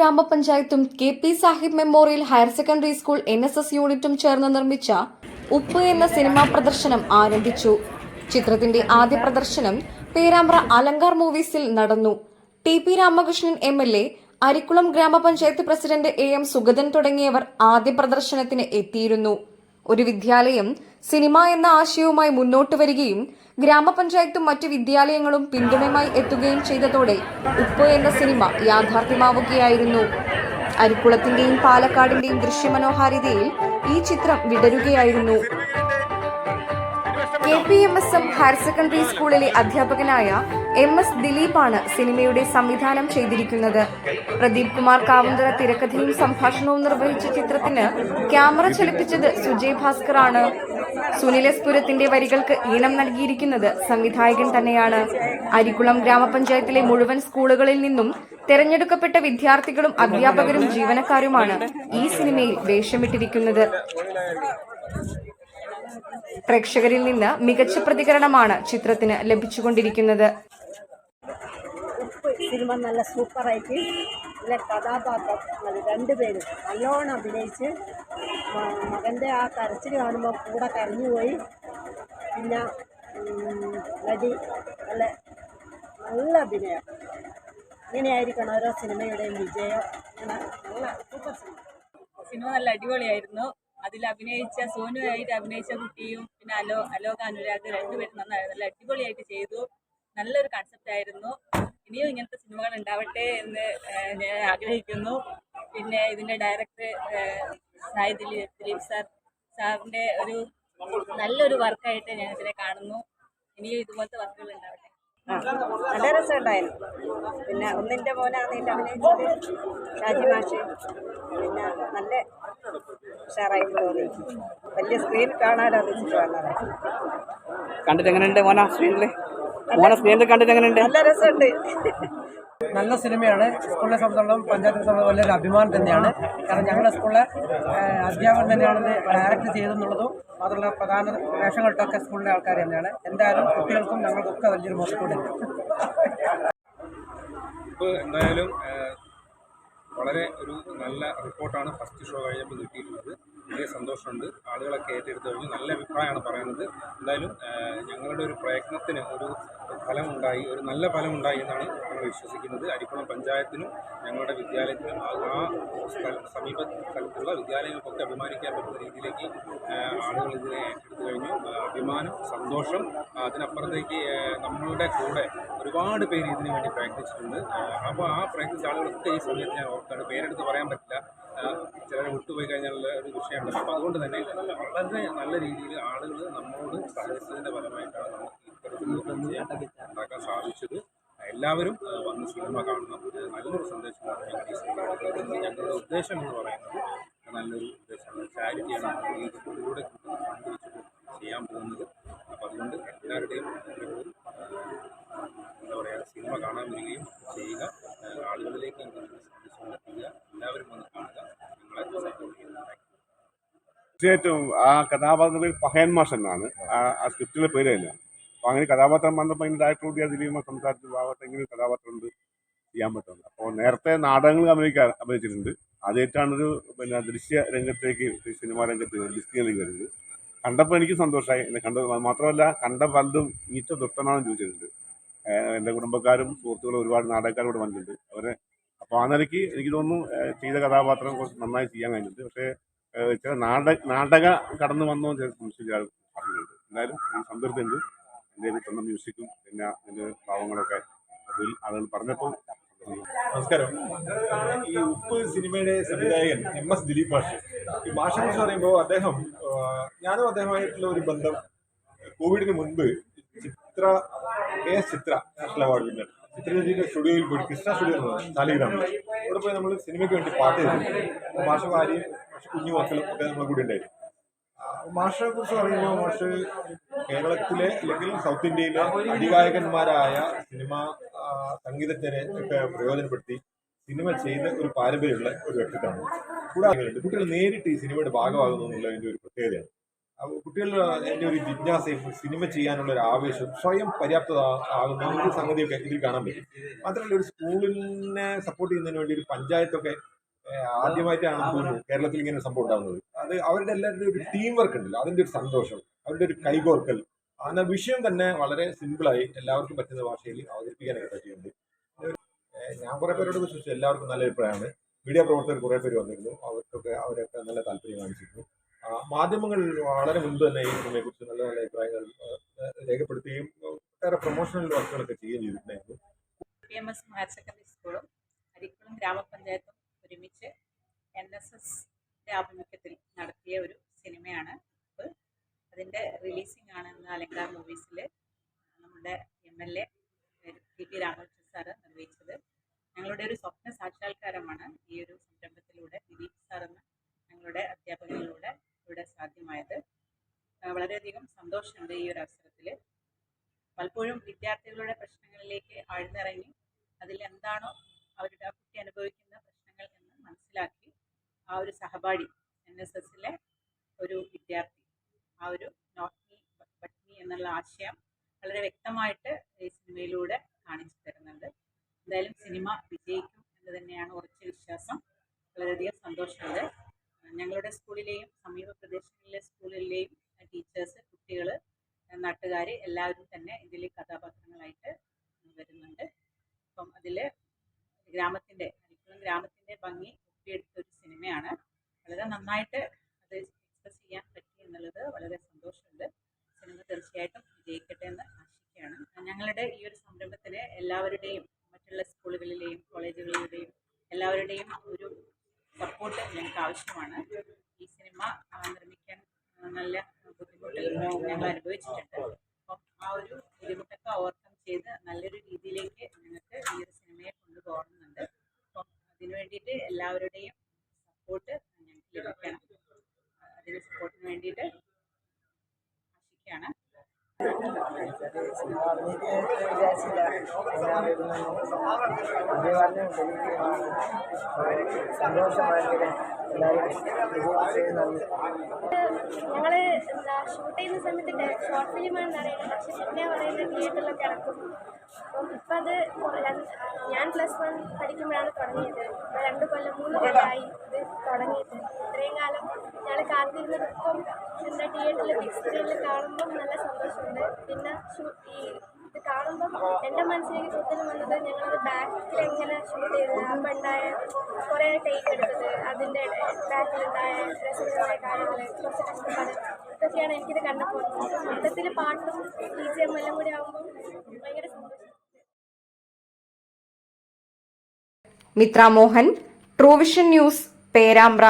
ഗ്രാമപഞ്ചായത്തും K P Sahib memorial higher secondary school N S S യൂണിറ്റും ചേർന്ന് നിർമ്മിച്ച ഉപ്പ് എന്ന സിനിമാ പ്രദർശനം ആരംഭിച്ചു. ചിത്രത്തിന്റെ ആദ്യ പ്രദർശനം പേരാമ്പ്ര അലങ്കാർ മൂവീസിൽ നടന്നു. T P Ramakrishnan M L A Arikkulam grama panchayat president A M Sugathan തുടങ്ങിയവർ ആദ്യ പ്രദർശനത്തിന് എത്തിയിരുന്നു. ഒരു വിദ്യാലയം സിനിമ എന്ന ആശയവുമായി മുന്നോട്ട് വരികയും ഗ്രാമപഞ്ചായത്തും മറ്റ് വിദ്യാലയങ്ങളും പിന്തുണയുമായി എത്തുകയും ചെയ്തതോടെ ഉപ്പ് എന്ന സിനിമ യാഥാർത്ഥ്യമാവുകയായിരുന്നു. അരിക്കുളത്തിന്റെയും പാലക്കാടിന്റെയും ദൃശ്യമനോഹാരിതയിൽ ഈ ചിത്രം വിടരുകയായിരുന്നു. K P M S M higher secondary സ്കൂളിലെ അധ്യാപകനായ എം എസ് ദിലീപാണ് സിനിമയുടെ സംവിധാനം ചെയ്തിരിക്കുന്നത്. പ്രദീപ് കുമാർ കാവുന്തറ തിരക്കഥയും സംഭാഷണവും നിർവഹിച്ച ചിത്രത്തിന് ക്യാമറ ചലിപ്പിച്ചത് സുജയ് ഭാസ്കർ സുനിൽ വരികൾക്ക് ഈണം നൽകിയിരിക്കുന്നത് സംവിധായകൻ തന്നെയാണ്. അരിക്കുളം ഗ്രാമപഞ്ചായത്തിലെ മുഴുവൻ സ്കൂളുകളിൽ നിന്നും തെരഞ്ഞെടുക്കപ്പെട്ട വിദ്യാർത്ഥികളും അധ്യാപകരും ജീവനക്കാരുമാണ് ഈ സിനിമയിൽ വേഷമിട്ടിരിക്കുന്നത്. പ്രേക്ഷകരിൽ നിന്ന് മികച്ച പ്രതികരണമാണ് ചിത്രത്തിന് ലഭിച്ചുകൊണ്ടിരിക്കുന്നത്. സിനിമ നല്ല സൂപ്പറായിട്ട്. നല്ല കഥാപാത്രങ്ങൾ രണ്ടുപേരും നല്ലോണം അഭിനയിച്ച് മകന്റെ ആ കരച്ചിൽ കാണുമ്പോൾ കൂടെ കരഞ്ഞുപോയി പിന്നെ നടി നല്ല നല്ല അഭിനയം. ഇങ്ങനെയായിരിക്കണം ഓരോ സിനിമയുടെയും വിജയം. നല്ല സൂപ്പർ സിനിമ. സിനിമ നല്ല അടിപൊളിയായിരുന്നു. അതിൽ അഭിനയിച്ച സോനുവായിട്ട് അഭിനയിച്ച കുട്ടിയും പിന്നെ അലോ അലോക അനുരാഗ് രണ്ടുപേരും നന്നായി നല്ല അടിപൊളിയായിട്ട് ചെയ്തു. നല്ലൊരു കൺസെപ്റ്റ് ആയിരുന്നു. ഇനിയും ഇങ്ങനത്തെ സിനിമകൾ ഉണ്ടാവട്ടെ എന്ന് ഞാൻ ആഗ്രഹിക്കുന്നു. പിന്നെ ഇതിന്റെ ഡയറക്ടർ സായി ദിലീപ് ദിലീപ് സാർ സാറിന്റെ ഒരു നല്ലൊരു വർക്കായിട്ട് ഞാൻ ഇതിനെ കാണുന്നു. ഇനിയും ഇതുപോലത്തെ വർക്കുകൾ ഉണ്ടാവട്ടെ. ആ, നല്ല രസമുണ്ടായിരുന്നു. പിന്നെ ഒന്നിന്റെ മോനാണ് ഇതിന്റെ അഭിനയിച്ചത് ഷാജി മാഷ്. പിന്നെ നല്ല ഉഷാറായിട്ട് തോന്നി. വലിയ സ്ക്രീൻ കാണാനോ വെച്ചിട്ട് വന്നത്. കണ്ടിട്ട് എങ്ങനെയുണ്ട് മോനാ സ്ക്രീനിൽ മോന സ്ക്രീനിൽ കണ്ടിട്ട് എങ്ങനെയുണ്ട്? നല്ല രസമുണ്ട്. നല്ല സിനിമയാണ്. സ്കൂളിനെ സംബന്ധിച്ചിടത്തോളം പഞ്ചായത്തിനെ സംബന്ധിച്ചോളം വലിയൊരു അഭിമാനം തന്നെയാണ്. കാരണം ഞങ്ങളുടെ സ്കൂളിലെ അധ്യാപകൻ തന്നെയാണ് ഡയറക്റ്റ് ചെയ്തെന്നുള്ളതും അതുള്ള പ്രധാന വേഷങ്ങളിട്ടൊക്കെ സ്കൂളിലെ ആൾക്കാർ തന്നെയാണ്. എന്തായാലും കുട്ടികൾക്കും ഞങ്ങൾക്കൊക്കെ വലിയൊരു മോശക്കൂടുണ്ട് ഇപ്പോൾ എന്തായാലും വളരെ ഒരു നല്ല റിപ്പോർട്ടാണ് ഫസ്റ്റ് ഷോ കഴിഞ്ഞപ്പോൾ കിട്ടിയിട്ടുള്ളത്. വലിയ സന്തോഷമുണ്ട്. ആളുകളൊക്കെ ഏറ്റെടുത്ത് കഴിഞ്ഞു. നല്ല അഭിപ്രായമാണ് പറയുന്നത്. എന്തായാലും ഞങ്ങളുടെ ഒരു പ്രയത്നത്തിന് ഒരു ഫലമുണ്ടായി ഒരു നല്ല ഫലമുണ്ടായി എന്നാണ് ഞങ്ങൾ വിശ്വസിക്കുന്നത്. അരിക്കുളം പഞ്ചായത്തിനും ഞങ്ങളുടെ വിദ്യാലയത്തിനും ആ സമീപ സ്ഥലത്തുള്ള വിദ്യാലയങ്ങൾക്കൊക്കെ അഭിമാനിക്കാൻ പറ്റുന്ന രീതിയിലേക്ക് ആളുകൾ ഇതിനെ ഏറ്റെടുത്ത് കഴിഞ്ഞു. അഭിമാനം സന്തോഷം അതിനപ്പുറത്തേക്ക് നമ്മളുടെ കൂടെ ഒരുപാട് പേര് ഇതിനു വേണ്ടി പ്രയത്നിച്ചിട്ടുണ്ട്. അപ്പോൾ ആ പ്രയത്നിച്ച ആളുകളൊക്കെ ഈ സമയത്ത് ഞാൻ ഓർക്കാണ്. പേരെടുത്ത് പറയാൻ പറ്റില്ല. ചിലരെ വിട്ടുപോയി കഴിഞ്ഞാലുള്ള ഒരു വിഷയമുണ്ട് അപ്പോൾ അതുകൊണ്ട് തന്നെ വളരെ നല്ല രീതിയിൽ ആളുകൾ നമ്മളോട് സഹകരിച്ചതിന്റെ ഫലമായിട്ടാണ് നമുക്ക് ഉണ്ടാക്കാൻ സാധിച്ചത്. എല്ലാവരും വന്ന് സിനിമ കാണണം. നല്ലൊരു സന്ദേശമാണ് ഞങ്ങൾ ഈ സിനിമ ഞങ്ങളുടെ ഉദ്ദേശം എന്ന് പറയുന്നത് നല്ലൊരു ഉദ്ദേശമാണ്. ചാരിറ്റിയാണ്. ഇതിലൂടെ ഫണ്ട് വെച്ചിട്ട് ചെയ്യാൻ പോകുന്നത് അപ്പോൾ അതുകൊണ്ട് എല്ലാവരുടെയും ആഗ്രഹവും ആ, എന്താ പറയുക സിനിമ കാണാൻ വരികയും ചെയ്യുക ആ, ആളുകളിലേക്ക് ഈ സന്ദേശങ്ങൾ എത്തിക്കുക എല്ലാവരും വന്ന് കാണുക നിങ്ങളെ സപ്പോർട്ട് ചെയ്യുക താങ്ക് യു. തീർച്ചയായിട്ടും ആ കഥാപാത്രത്തിന്റെ പേര് പഹയൻ മാഷ് എന്നാണ് ആ സ്ക്രിപ്റ്റിലെ പേര് തന്നെ അപ്പൊ അങ്ങനെ കഥാപാത്രം വന്നപ്പോൾ അതിന് ഡയറക്ടറോട് ഞാൻ ദിലീപ് സംസാരിച്ച ഭാഗത്ത് എങ്ങനെ കഥാപാത്രം ഉണ്ട് ചെയ്യാൻ പറ്റുന്നത് അപ്പോൾ നേരത്തെ നാടകങ്ങൾ അഭിനയിക്കാൻ അഭിനയിച്ചിട്ടുണ്ട്. ആദ്യമായിട്ടാണ് ഒരു പിന്നെ ദൃശ്യ രംഗത്തേക്ക് സിനിമാ രംഗത്ത് ഡിസ്കിലേക്ക് വരുന്നത് കണ്ടപ്പോൾ എനിക്ക് സന്തോഷമായി എന്നെ കണ്ട മാത്രമല്ല കണ്ട പലതും ഈറ്റ ദുഷ്ടനാണെന്ന് ചോദിച്ചിട്ടുണ്ട്. എന്റെ കുടുംബക്കാരും സുഹൃത്തുക്കളും ഒരുപാട് നാടകക്കാരും ഇവിടെ വന്നിട്ടുണ്ട്. അവരെ അപ്പോൾ ആ നിലയ്ക്ക് എനിക്ക് തോന്നുന്നു ചെയ്ത കഥാപാത്രം കുറച്ച് നന്നായി ചെയ്യാൻ കഴിഞ്ഞിട്ടുണ്ട്. പക്ഷേ ചില നാടക നാടക കടന്നു വന്നോ ചില സംശയിച്ച ആൾ പറഞ്ഞിട്ടുണ്ട്. എന്തായാലും ഈ സംതൃപ്തിയുണ്ട്. എന്റെ സ്വന്തം മ്യൂസിക്കും പിന്നെ അതിന്റെ ഭാവങ്ങളൊക്കെ അതിൽ ആളുകൾ പറഞ്ഞപ്പോൾ നമസ്കാരം. ഈ ഉപ്പ് സിനിമയുടെ സംവിധായകൻ എം എസ് ദിലീപ് മാഷ്. ഈ ഭാഷ കുറിച്ച് പറയുമ്പോൾ അദ്ദേഹം ഞാനും അദ്ദേഹമായിട്ടുള്ള ഒരു ബന്ധം കോവിഡിന് മുൻപ് Chitra K S Chitra national award winner ചിത്രരചിയുടെ സ്റ്റുഡിയോയിൽ പോയി കൃഷ്ണ സ്റ്റുഡിയോ എന്ന് സാലിഗ്രാമിൽ അവിടെ പോയി നമ്മൾ സിനിമയ്ക്ക് വേണ്ടി പാട്ട് ചെയ്തു ഭാഷ ഭാര്യയും മാഷ് കുഞ്ഞു മക്കളും ഒക്കെ നമ്മൾ കൂടെ ഉണ്ടായിരുന്നു. മാഷിനെ കുറിച്ച് പറയുമ്പോൾ മാഷ് കേരളത്തിലെ അല്ലെങ്കിൽ സൗത്ത് ഇന്ത്യയിലെ അതികായകന്മാരായ സിനിമ സംഗീതജ്ഞരെ ഒക്കെ പ്രയോജനപ്പെടുത്തി സിനിമ ചെയ്ത ഒരു പാരമ്പര്യമുള്ള ഒരു വ്യക്തിത്വമാണ്. കൂടാതെ കുട്ടികൾ നേരിട്ട് ഈ സിനിമയുടെ ഭാഗമാകുന്നു എന്നുള്ളതിന്റെ ഒരു പ്രത്യേകതയാണ്. കുട്ടികളുടെ എന്റെ ഒരു ജിജ്ഞാസയും സിനിമ ചെയ്യാനുള്ള ഒരു ആവേശവും സ്വയം പര്യാപ്തത ആകുന്ന ഒരു സംഗതിയൊക്കെ ഇതിൽ കാണാൻ പറ്റും. മാത്രമല്ല ഒരു സ്കൂളിനെ സപ്പോർട്ട് ചെയ്യുന്നതിന് വേണ്ടി ഒരു പഞ്ചായത്തൊക്കെ ആദ്യമായിട്ടാണ് കേരളത്തിൽ ഇങ്ങനെ ഒരു സംഭവം ഉണ്ടാകുന്നത് അത് അവരുടെ എല്ലാവരുടെയും ഒരു ടീം വർക്ക് ഉണ്ടല്ലോ അതിന്റെ ഒരു സന്തോഷം അവരുടെ ഒരു കൈകോർക്കൽ. ആ വിഷയം തന്നെ വളരെ സിമ്പിളായി എല്ലാവർക്കും പറ്റുന്ന ഭാഷയിൽ അവതരിപ്പിക്കാനൊക്കെ പറ്റിയിട്ടുണ്ട് ഞാൻ കുറെ പേരോട് വിശ്വസിച്ചു. എല്ലാവർക്കും നല്ല അഭിപ്രായമാണ്. മീഡിയ പ്രവർത്തകർ കുറെ പേര് വന്നിരുന്നു. അവർക്കൊക്കെ അവരൊക്കെ നല്ല താല്പര്യം കാണിച്ചിരുന്നു. മാധ്യമങ്ങൾ വളരെ മുൻപ് തന്നെ ഈ സിനിമയെ കുറിച്ച് നല്ല നല്ല അഭിപ്രായങ്ങൾ രേഖപ്പെടുത്തുകയും ഒട്ടേറെ പ്രൊമോഷണൽ വർക്കുകളൊക്കെ ചെയ്യുകയും ചെയ്തിട്ടുണ്ടായിരുന്നു. P M S higher secondary സ്കൂളും അരിക്കുളം ഗ്രാമപഞ്ചായത്തും ഒരുമിച്ച് എൻ എസ് എസിന്റെ ആഭിമുഖ്യത്തിൽ നടത്തിയ ഒരു സിനിമയാണ് അതിന്റെ റിലീസിംഗ് ആണ് ഇന്ന് അലങ്കാർ മൂവീസിൽ നമ്മുടെ M L A T P Ramakrishnan sir നിർവഹിച്ചത്. ഞങ്ങളുടെ ഒരു സ്വപ്ന സാക്ഷാത്കാരമാണ് ഈ ഒരു സംരംഭത്തിലൂടെ ദിലീപ് സാർ ഞങ്ങളുടെ അധ്യാപകനിലൂടെ ഇവിടെ സാധ്യമായത്. വളരെയധികം സന്തോഷമുണ്ട് ഈ ഒരു അവസരത്തിൽ പലപ്പോഴും വിദ്യാർത്ഥികളുടെ പ്രശ്നങ്ങളിലേക്ക് ആഴ്ന്നിറങ്ങി അതിൽ എന്താണോ അവരുടെ ആ കുട്ടി അനുഭവിക്കുന്ന പ്രശ്നങ്ങൾ എന്ന് മനസ്സിലാക്കി ആ ഒരു സഹപാഠി എൻ എസ് എസിലെ ഒരു വിദ്യാർത്ഥി. ആ ഒരു നോട്ട് മീ ബട്ട് മീ എന്നുള്ള ആശയം വളരെ വ്യക്തമായിട്ട് ഈ സിനിമയിലൂടെ കാണിച്ചു തരുന്നുണ്ട്. എന്തായാലും സിനിമ വിജയിക്കും എന്ന് തന്നെയാണ് ഉറച്ച വിശ്വാസം. വളരെയധികം സന്തോഷമുണ്ട്. ഞങ്ങളുടെ സ്കൂളിലെയും സമീപ പ്രദേശങ്ങളിലെ സ്കൂളിലെയും ടീച്ചേഴ്സ് കുട്ടികൾ നാട്ടുകാർ എല്ലാവരും തന്നെ ഇതിൽ കഥാപാത്രങ്ങളായിട്ട് വരുന്നുണ്ട് അപ്പം അതിൽ ഗ്രാമത്തിന്റെ അരിക്കുളം ഗ്രാമത്തിന്റെ ഭംഗി ഒപ്പിയെടുത്ത ഒരു സിനിമയാണ് വളരെ നന്നായിട്ട് അത് എക്സ്പ്രസ് ചെയ്യാൻ പറ്റി എന്നുള്ളത് വളരെ സന്തോഷമുണ്ട് സിനിമ തീർച്ചയായിട്ടും വിജയിക്കട്ടെ എന്ന് ആശിക്കുകയാണ് ഞങ്ങളുടെ ഈ ഒരു സംരംഭത്തിന് എല്ലാവരുടെയും മറ്റുള്ള സ്കൂളുകളിലെയും കോളേജുകളിലെയും എല്ലാവരുടെയും ഒരു സപ്പോർട്ട് ഞങ്ങൾക്ക് ആവശ്യമാണ്. ഈ സിനിമ നിർമ്മിക്കാൻ നല്ല ബുദ്ധിമുട്ട് ഞങ്ങൾ അനുഭവിച്ചിട്ടുണ്ട്. അപ്പം ആ ഒരു ബുദ്ധിമുട്ടൊക്കെ ഓവർകം ചെയ്ത് നല്ലൊരു രീതിയിലേക്ക് ഞങ്ങൾക്ക് ഈ ഒരു സിനിമയെ കൊണ്ടുപോകുന്നുണ്ട്. അപ്പം അതിനു വേണ്ടിയിട്ട് എല്ലാവരുടെയും സപ്പോർട്ട് ഞങ്ങൾക്ക് ലഭിക്കണം അതിന് സപ്പോർട്ടിന് വേണ്ടിയിട്ട് ആശിക്കുകയാണ് ഞങ്ങൾ എന്താ ഷൂട്ട് ചെയ്യുന്ന സമയത്ത് ഷോർട്ട് ഫിലിമാണെന്ന് അറിയില്ല പക്ഷെ പിന്നെ പറയുന്നത് തിയേറ്ററിലൊക്കെ ഇറക്കും അപ്പം ഇപ്പം അത് ഞാൻ പ്ലസ് വൺ പഠിക്കുമ്പോഴാണ് തുടങ്ങിയത്. ഇപ്പം രണ്ട് കൊല്ലം മൂന്ന് കൊല്ലമായി ഇത് തുടങ്ങിയിട്ട്. ഇത്രയും കാലം ഞങ്ങൾ കാത്തിരുന്നത് ഇപ്പം എന്താ തിയേറ്ററിൽ ബിഗ് സ്ക്രീനിൽ കാണുമ്പം നല്ല സന്തോഷമുണ്ട്. പിന്നെ ഇത് കാണുമ്പം എന്റെ മനസ്സിലേക്ക് ചോദ്യം വന്നത് ഞങ്ങളത് ബാക്കിൽ എങ്ങനെ ഷൂട്ട് ചെയ്തത്? അപ്പം ഉണ്ടായ കുറേ ടേക്ക് എടുത്തത്. അതിന്റെ ബാക്കിലുണ്ടായ രസകരമായ കാര്യങ്ങൾ കുറച്ച് കഷ്ടപ്പാട് ഇതൊക്കെയാണ് എനിക്കിത് കണ്ടപ്പോൾ. മൊത്തത്തിൽ പാട്ടും ഡി ജി എം എല്ലാം കൂടി ആകുമ്പോൾ ഭയങ്കര സന്തോഷം. Mithra Mohan truevision news Perambra